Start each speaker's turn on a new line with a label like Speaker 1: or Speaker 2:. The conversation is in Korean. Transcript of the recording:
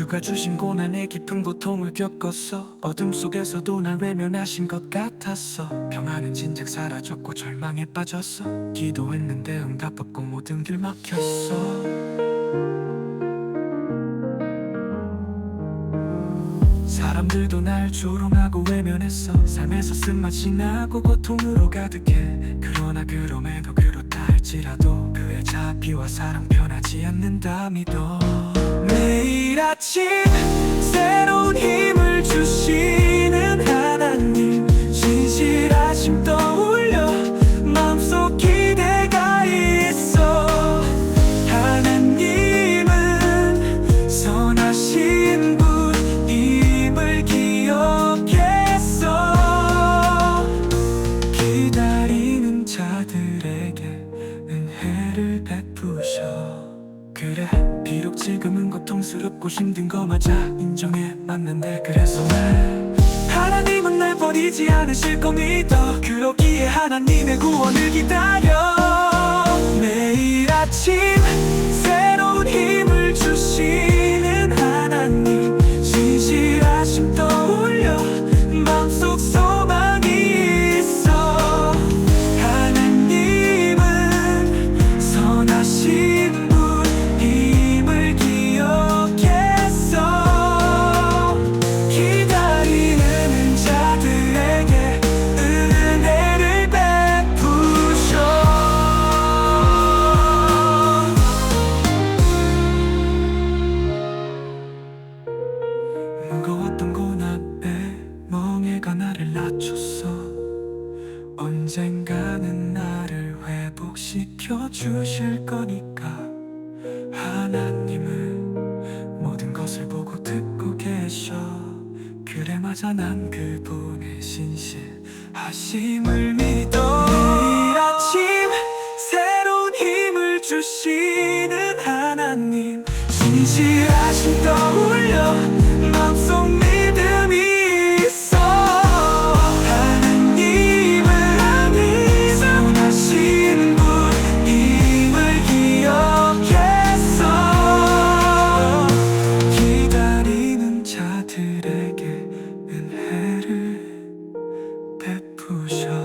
Speaker 1: 누가 주신 고난의 깊은 고통을 겪었어. 어둠 속에서도 날 외면하신 것 같았어. 평화는 진작 사라졌고 절망에 빠졌어. 기도했는데 응답 없고 모든 길 막혔어. 사람들도 날 조롱하고 외면했어. 삶에서 쓴맛이 나고 고통으로 가득해. 그러나 그럼에도 그렇다 할지라도 그의 자비와 사랑 변하지 않는다 믿어. 매일 아침 비록 지금은 고통스럽고 힘든 거 맞아 인정해 맞는데 그래서 날 하나님은 날 버리지 않으실 거 믿어 그러기에 하나님의 구원을 기다려 매일 아침 낮췄어 언젠가는 나를 회복시켜 주실 거니까. 하나님은 모든 것을 보고 듣고 계셔. 그래 맞아 난 그분의 신실하심을 믿어. 매일 아침 새로운 힘을 주시는 하나님. 진실하심 떠올려 不舍